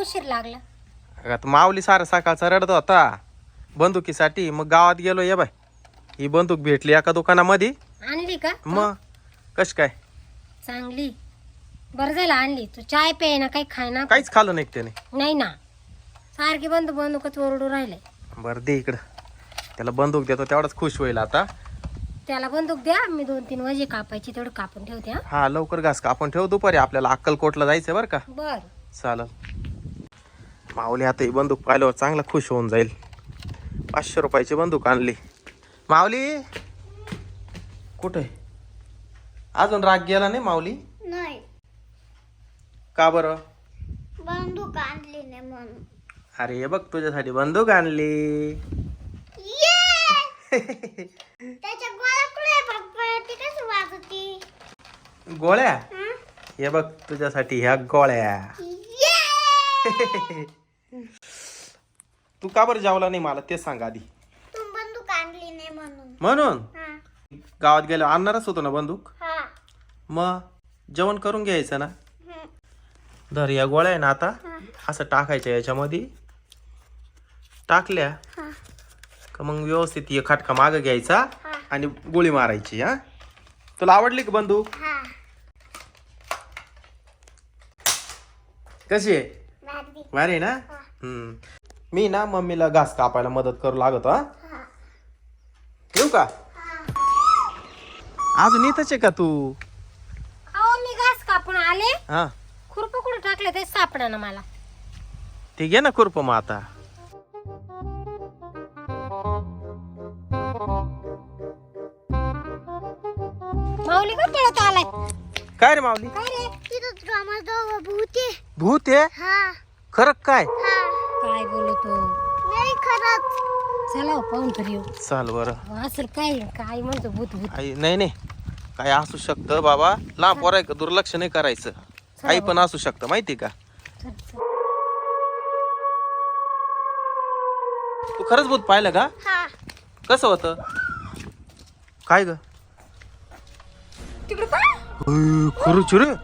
उशीर लागला? अगं, आता माऊली सारा सकाळचा रडत होता. बंदुकीसाठी मग गावात गेलो ये बाय. ही बंदूक भेटली एका दुकानामध्ये. आणली का? मग? कश काय? चांगली. बरं झालं आणली. तू चाय पे ना काही खाय ना. काहीच खाल्लं नाही त्याने? नाही ना. सारखी बंद बंदूकच ओरडू राहिले. बरं दे इकडं. त्याला बंदूक देतो तेवढाच खुश होईल आता. त्याला बंदूक द्या मी दोन तीन वजे कापायची तेवढं कापून ठेवते हा. हा लवकर घास का आपण ठेव. दुपारी आपल्याला अक्कलकोटला जायचं बरं का? बर. चालेल. माऊली आता ही बंदूक पाहिल्यावर चांगला खुश होऊन जाईल. पाचशे रुपयाची बंदूक आणली. माऊली? कुठे? अजून राग गेला नाही माऊली? नाही. का बरं? बंदूक आणली नाही म्हणून. अरे हे बघ तुझ्यासाठी बंदूक आणली. गोळ्या हं? बघ तुझ्यासाठी ह्या गोळ्या! तू का बरं जेवला नाही मला? ते सांग आधी. तू बंदूक आणली नाही म्हणून. म्हणून? हा. गावात गेलो आणणारच होतो ना बंदूक? हा. मग जेवण करून घ्यायचं ना. धर या गोळ्या आहे ना आता. असं टाकायच्या याच्यामध्ये. टाकल्या हा. का मग व्यवस्थित हे खटका माग घ्यायचा. आणि गोळी मारायची हा? तुला आवडली का बंदूक? हा. कशी आहे? आहे ना? हम्म. मी ना मम्मीला घास कापायला मदत करू लागतो हा. येऊ का? अजून इथंच आहे का तू? अहो मी घास कापून आले. हा. खुरप कुठं टाकलं ते सापडा ना मला. ठीक आहे ना खुरप मग आता. माऊली का पळत आलाय? काय रे माऊली? काय रे? तिथं भूते भूत आहे? हा. खरं काय? हा. काय बोलतो? नाही खरंच. चला हो, पाहून तरी येऊ. चाल बरं. असेल काय काय म्हणतो भूत भूत? आई नाही नाही. काय असू शकतं बाबा. लांब पोराय का दुर्लक्ष नाही करायचं. काही पण असू शकतं माहिती का. तू खरंच भूत पाहिलं का? हा. कसं होतं? काय ग? तिकडे खरंच रे.